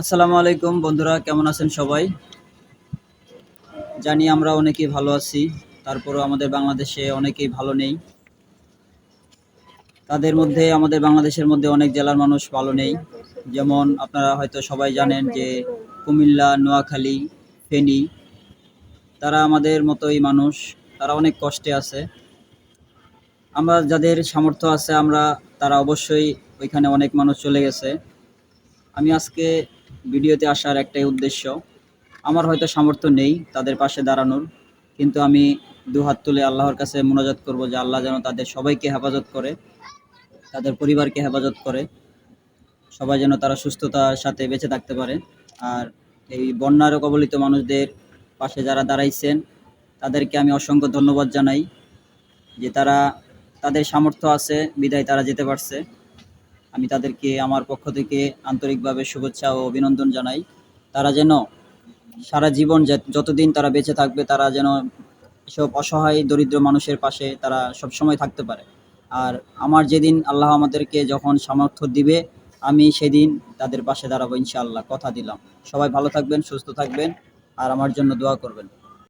আসসালামু আলাইকুম বন্ধুরা, কেমন আছেন সবাই? জানি আমরা অনেকেই ভালো আছি, তারপরও আমাদের বাংলাদেশে অনেকেই ভালো নেই। তাদের মধ্যে, আমাদের বাংলাদেশের মধ্যে অনেক জেলার মানুষ ভালো নেই। যেমন আপনারা হয়তো সবাই জানেন যে কুমিল্লা, নোয়াখালী, ফেনী, তারা আমাদের মতোই মানুষ, তারা অনেক কষ্টে আছে। আমরা যাদের সামর্থ্য আছে, আমরা, তারা অবশ্যই ওইখানে অনেক মানুষ চলে গেছে। আমি আজকে ভিডিওতে আসার একটাই উদ্দেশ্য। আমার হয়তো সামর্থ্য নেই তাদের পাশে দাঁড়ানোর, কিন্তু আমি দু হাত তুলে আল্লাহর কাছে মোনাজাত করব যে আল্লাহ যেন তাদের সবাইকে হেফাজত করে, তাদের পরিবারকে হেফাজত করে, সবাই যেন তারা সুস্থতার সাথে বেঁচে থাকতে পারে। আর এই বন্যার কবলিত মানুষদের পাশে যারা দাঁড়াইছেন, তাদেরকে আমি অসংখ্য ধন্যবাদ জানাই যে তারা, তাদের সামর্থ্য আছে, বিদায় তারা যেতে পারছে। আমি তাদেরকে আমার পক্ষ থেকে আন্তরিকভাবে শুভেচ্ছা ও অভিনন্দন জানাই। তারা যেন সারা জীবন যতদিন তারা বেঁচে থাকবে, তারা যেন সব অসহায়, দরিদ্র মানুষের পাশে তারা সব সময় থাকতে পারে। আর আমার যেদিন আল্লাহ আমাদেরকে যখন সামর্থ্য দিবে, আমি সেদিন তাদের পাশে দাঁড়াবো, ইনশাআল্লাহ। কথা দিলাম। সবাই ভালো থাকবেন, সুস্থ থাকবেন, আর আমার জন্য দোয়া করবেন।